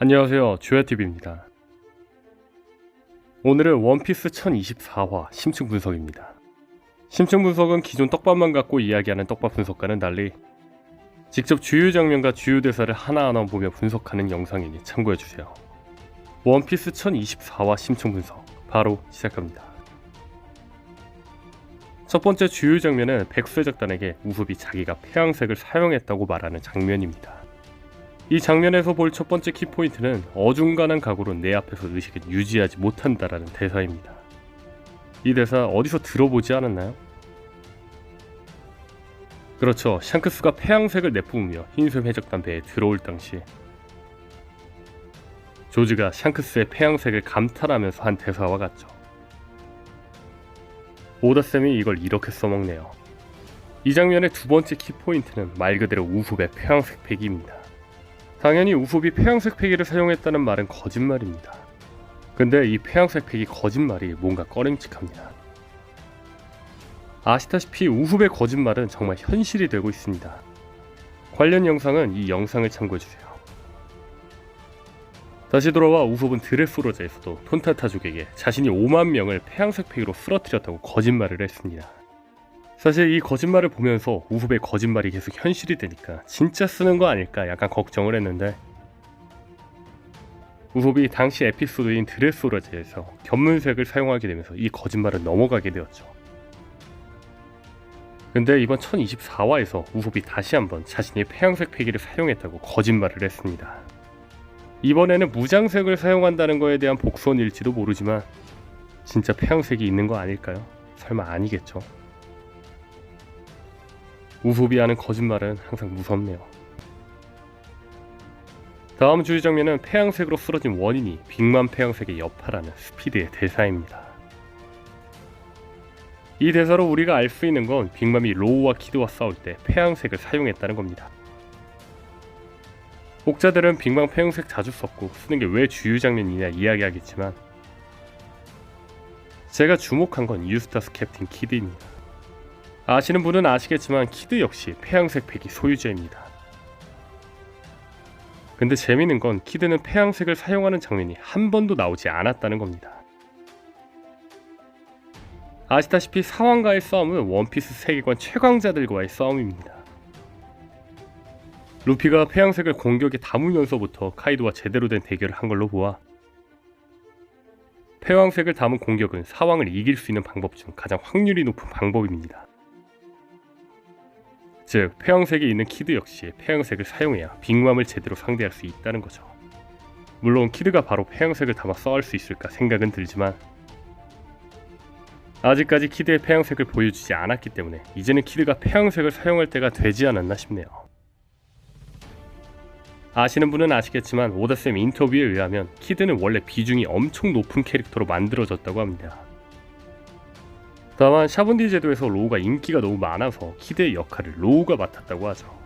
안녕하세요. 주야TV입니다. 오늘은 원피스 1024화 심층 분석입니다. 심층 분석은 기존 떡밥만 갖고 이야기하는 떡밥 분석과는 달리 직접 주요 장면과 주요 대사를 하나하나 보며 분석하는 영상이니 참고해주세요. 원피스 1024화 심층 분석 바로 시작합니다. 첫 번째 주요 장면은 백수작단에게 우섭이 자기가 폐양색을 사용했다고 말하는 장면입니다. 이 장면에서 볼 첫 번째 키포인트는 어중간한 각오로 내 앞에서 의식을 유지하지 못한다라는 대사입니다. 이 대사 어디서 들어보지 않았나요? 그렇죠. 샹크스가 폐양색을 내뿜으며 흰색 해적단 배에 들어올 당시 조지가 샹크스의 폐양색을 감탄하면서 한 대사와 같죠. 오다쌤이 이걸 이렇게 써먹네요. 이 장면의 두 번째 키포인트는 말 그대로 우섭의 폐양색 패기입니다. 당연히 우섭이 폐양색 패기를 사용했다는 말은 거짓말입니다. 근데 이 폐양색 패기 거짓말이 뭔가 꺼림칙합니다. 아시다시피 우섭의 거짓말은 정말 현실이 되고 있습니다. 관련 영상은 이 영상을 참고해주세요. 다시 돌아와 우섭은 드레스로자에서도 톤타타족에게 자신이 5만 명을 폐양색 패기로 쓰러뜨렸다고 거짓말을 했습니다. 사실 이 거짓말을 보면서 우섭의 거짓말이 계속 현실이 되니까 진짜 쓰는 거 아닐까 약간 걱정을 했는데 우섭이 당시 에피소드인 드레스로제에서 견문색을 사용하게 되면서 이 거짓말을 넘어가게 되었죠. 근데 이번 1024화에서 우섭이 다시 한번 자신이 폐양색 패기를 사용했다고 거짓말을 했습니다. 이번에는 무장색을 사용한다는 거에 대한 복선일지도 모르지만 진짜 폐양색이 있는 거 아닐까요? 설마 아니겠죠? 우섭이 하는 거짓말은 항상 무섭네요. 다음 주의 장면은 폐양색으로 쓰러진 원인이 빅맘 폐양색의 여파라는 스피드의 대사입니다. 이 대사로 우리가 알 수 있는 건 빅맘이 로우와 키드와 싸울 때 폐양색을 사용했다는 겁니다. 혹자들은 빅맘 폐양색 자주 썼고 쓰는 게 왜 주요 장면이냐 이야기하겠지만 제가 주목한 건 유스타스 캡틴 키드입니다. 아시는 분은 아시겠지만 키드 역시 폐양색 팩이 소유자입니다. 근데 재미있는 건 키드는 폐양색을 사용하는 장면이 한 번도 나오지 않았다는 겁니다. 아시다시피 사왕과의 싸움은 원피스 세계관 최강자들과의 싸움입니다. 루피가 폐양색을 공격에 담으면서부터 카이도와 제대로 된 대결을 한 걸로 보아 폐왕색을 담은 공격은 사왕을 이길 수 있는 방법 중 가장 확률이 높은 방법입니다. 즉 폐왕색이 있는 키드 역시 폐왕색을 사용해야 빅맘을 제대로 상대할 수 있다는 거죠. 물론 키드가 바로 폐왕색을 담아 써할 수 있을까 생각은 들지만 아직까지 키드의 폐왕색을 보여주지 않았기 때문에 이제는 키드가 폐왕색을 사용할 때가 되지 않았나 싶네요. 아시는 분은 아시겠지만 오다쌤 인터뷰에 의하면 키드는 원래 비중이 엄청 높은 캐릭터로 만들어졌다고 합니다. 다만 샤본디 제도에서 로우가 인기가 너무 많아서 키드의 역할을 로우가 맡았다고 하죠.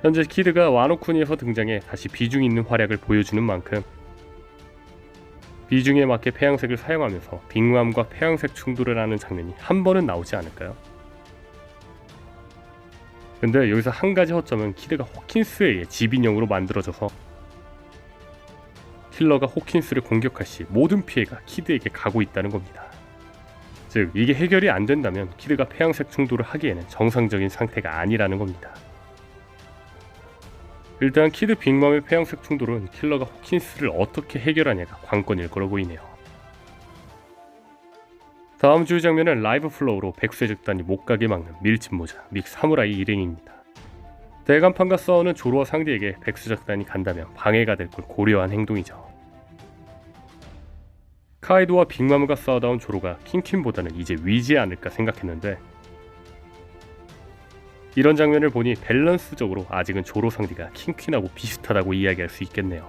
현재 키드가 와노쿠니에서 등장해 다시 비중 있는 활약을 보여주는 만큼 비중에 맞게 폐양색을 사용하면서 빅맘과 폐양색 충돌을 하는 장면이 한 번은 나오지 않을까요? 근데 여기서 한 가지 허점은 키드가 호킨스에 의해 지빈형으로 만들어져서 킬러가 호킨스를 공격할 시 모든 피해가 키드에게 가고 있다는 겁니다. 즉 이게 해결이 안 된다면 키드가 폐양색 충돌을 하기에는 정상적인 상태가 아니라는 겁니다. 일단 키드 빅맘의 폐양색 충돌은 킬러가 호킨스를 어떻게 해결하냐가 관건일 거로 보이네요. 다음 주 장면은 라이브 플로우로 백수의 적단이 못 가게 막는 밀짚 모자 믹 사무라이 일행입니다. 대간판과 싸우는 조로와 상대에게 백수작단이 간다면 방해가 될 걸 고려한 행동이죠. 카이도와 빅마무가 싸우다 온 조로가 킹퀸보다는 이제 위지 않을까 생각했는데 이런 장면을 보니 밸런스적으로 아직은 조로 상대가 킹퀸하고 비슷하다고 이야기할 수 있겠네요.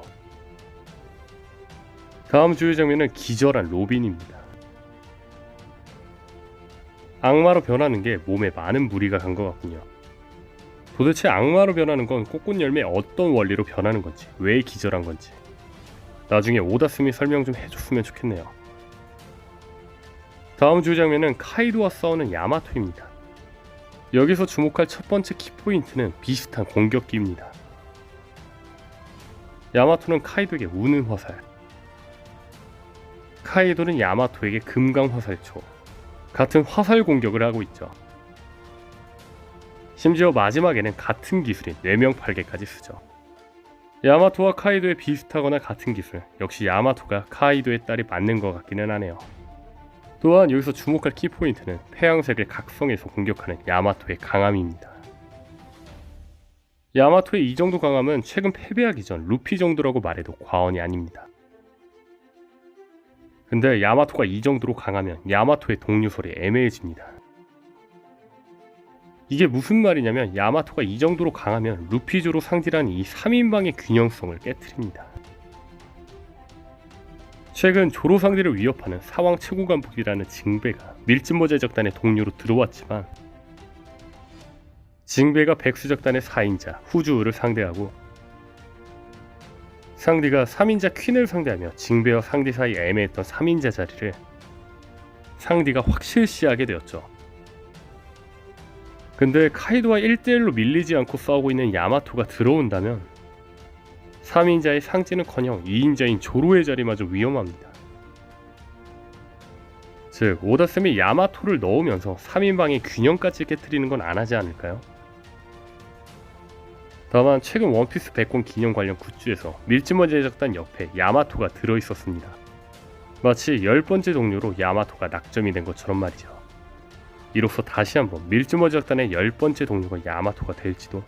다음 주요 장면은 기절한 로빈입니다. 악마로 변하는 게 몸에 많은 무리가 간 것 같군요. 도대체 악마로 변하는 건 꽃꽃 열매 어떤 원리로 변하는 건지 왜 기절한 건지 나중에 오다스미 설명 좀 해줬으면 좋겠네요. 다음 주 장면은 카이도와 싸우는 야마토입니다. 여기서 주목할 첫 번째 키포인트는 비슷한 공격기입니다. 야마토는 카이도에게 우는 화살. 카이도는 야마토에게 금강 화살초. 같은 화살 공격을 하고 있죠. 심지어 마지막에는 같은 기술인 뇌명팔개까지 쓰죠. 야마토와 카이도의 비슷하거나 같은 기술, 역시 야마토가 카이도의 딸이 맞는 것 같기는 하네요. 또한 여기서 주목할 키포인트는 폐양색을 각성해서 공격하는 야마토의 강함입니다. 야마토의 이 정도 강함은 최근 패배하기 전 루피 정도라고 말해도 과언이 아닙니다. 근데 야마토가 이 정도로 강하면 야마토의 동료설이 애매해집니다. 이게 무슨 말이냐면 야마토가 이 정도로 강하면 루피조로 상징하는 이 3인방의 균형성을 깨뜨립니다. 최근 조로 상대를 위협하는 사왕 최고 간부이라는 징배가 밀진모 제 적단의 동료로 들어왔지만 징배가 백수적단의 4인자 후주우를 상대하고 상대가 3인자 퀸을 상대하며 징배와 상대 사이 애매했던 3인자 자리를 상대가 확실시하게 되었죠. 근데 카이도와 1대1로 밀리지 않고 싸우고 있는 야마토가 들어온다면 3인자의 상지는커녕 2인자인 조로의 자리마저 위험합니다. 즉 오다쌤이 야마토를 넣으면서 3인방의 균형까지 깨뜨리는 건 안 하지 않을까요? 다만 최근 원피스 백권 기념 관련 굿즈에서 밀짚모 제작단 옆에 야마토가 들어있었습니다. 마치 열 번째 동료로 야마토가 낙점이 된 것처럼 말이죠. 이로써 다시 한번 밀짚모 제작단의 열 번째 동료가 야마토가 될지도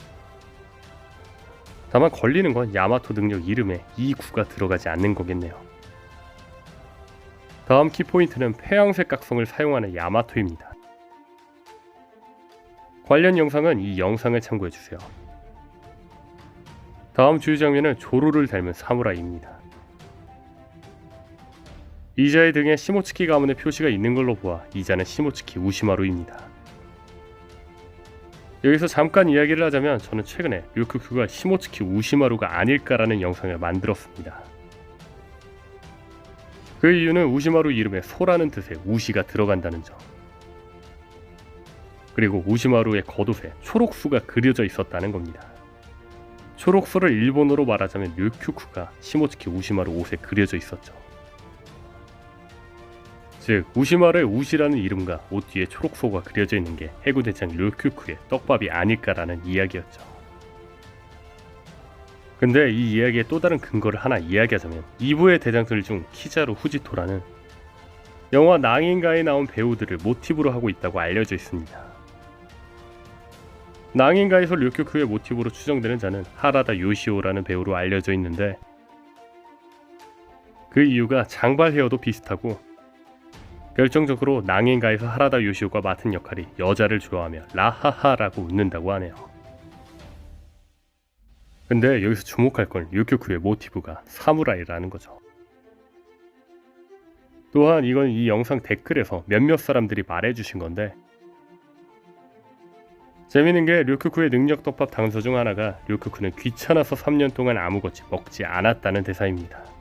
다만 걸리는 건 야마토 능력 이름에 이 구가 들어가지 않는 거겠네요. 다음 키포인트는 폐양색 각성을 사용하는 야마토입니다. 관련 영상은 이 영상을 참고해주세요. 다음 주요 장면은 조로를 닮은 사무라이입니다. 이자의 등에 시모츠키 가문의 표시가 있는 걸로 보아 이자는 시모츠키 우시마루입니다. 여기서 잠깐 이야기를 하자면 저는 최근에 류크큐가 시모츠키 우시마루가 아닐까라는 영상을 만들었습니다. 그 이유는 우시마루 이름에 소라는 뜻의 우시가 들어간다는 점. 그리고 우시마루의 겉옷에 초록수가 그려져 있었다는 겁니다. 초록소를 일본어로 말하자면 류큐쿠가 시모츠키 우시마루 옷에 그려져 있었죠. 즉 우시마루의 우시라는 이름과 옷 뒤에 초록소가 그려져 있는 게 해구 대장 류큐쿠의 떡밥이 아닐까라는 이야기였죠. 근데 이 이야기의 또 다른 근거를 하나 이야기하자면 2부의 대장들 중 키자루 후지토라는 영화 낭인가에 나온 배우들을 모티브로 하고 있다고 알려져 있습니다. 낭인가에서 류큐크의 모티브로 추정되는 자는 하라다 요시오라는 배우로 알려져 있는데 그 이유가 장발 헤어도 비슷하고 결정적으로 낭인가에서 하라다 요시오가 맡은 역할이 여자를 좋아하며 라하하라고 웃는다고 하네요. 근데 여기서 주목할 건 류큐크의 모티브가 사무라이라는 거죠. 또한 이건 이 영상 댓글에서 몇몇 사람들이 말해주신 건데 재미있는 게 류크쿠의 능력 덮밥 당서 중 하나가 류크쿠는 귀찮아서 3년 동안 아무것이 먹지 않았다는 대사입니다.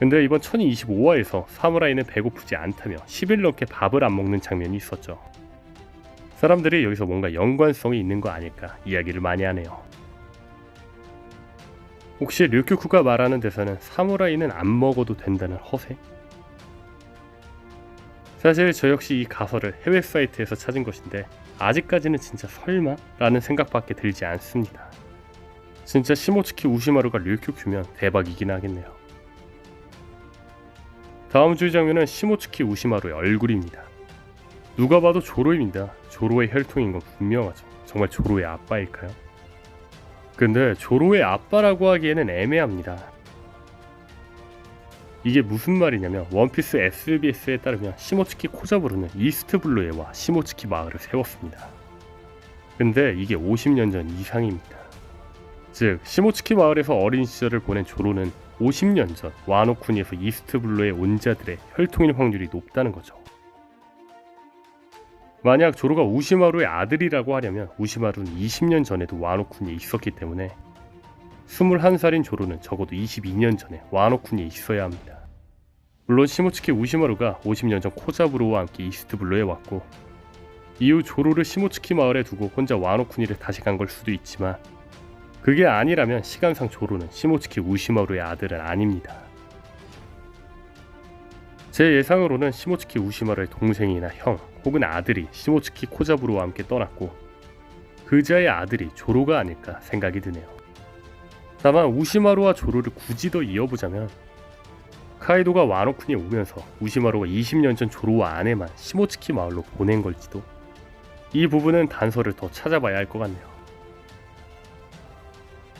근데 이번 1025화에서 사무라이는 배고프지 않다며 10일 넘게 밥을 안 먹는 장면이 있었죠. 사람들이 여기서 뭔가 연관성이 있는 거 아닐까 이야기를 많이 하네요. 혹시 류큐쿠가 말하는 대사는 사무라이는 안 먹어도 된다는 허세? 사실 저 역시 이 가설을 해외 사이트에서 찾은 것인데 아직까지는 진짜 설마? 라는 생각밖에 들지 않습니다. 진짜 시모츠키 우시마루가 류큐큐면 대박이긴 하겠네요. 다음 주의 장면은 시모츠키 우시마루의 얼굴입니다. 누가 봐도 조로입니다. 조로의 혈통인 건 분명하죠. 정말 조로의 아빠일까요? 근데 조로의 아빠라고 하기에는 애매합니다. 이게 무슨 말이냐면 원피스 SBS에 따르면 시모츠키 코자부르는 이스트블루에와 시모츠키 마을을 세웠습니다. 근데 이게 50년 전 이상입니다. 즉 시모츠키 마을에서 어린 시절을 보낸 조로는 50년 전 와노쿠니에서 이스트블루에 온 자들의 혈통일 확률이 높다는 거죠. 만약 조로가 우시마루의 아들이라고 하려면 우시마루는 20년 전에도 와노쿠니에 있었기 때문에 21살인 조로는 적어도 22년 전에 와노쿤에 있어야 합니다. 물론 시모츠키 우시마루가 50년 전 코자부로와 함께 이스트블루에 왔고 이후 조로를 시모츠키 마을에 두고 혼자 와노쿠니를 다시 간 걸 수도 있지만 그게 아니라면 시간상 조로는 시모츠키 우시마루의 아들은 아닙니다. 제 예상으로는 시모츠키 우시마루의 동생이나 형 혹은 아들이 시모츠키 코자부로와 함께 떠났고 그자의 아들이 조로가 아닐까 생각이 드네요. 다만 우시마루와 조로를 굳이 더 이어보자면 카이도가 와노쿤에 오면서 우시마루가 20년 전 조로와 아내만 시모츠키 마을로 보낸 걸지도 이 부분은 단서를 더 찾아봐야 할 것 같네요.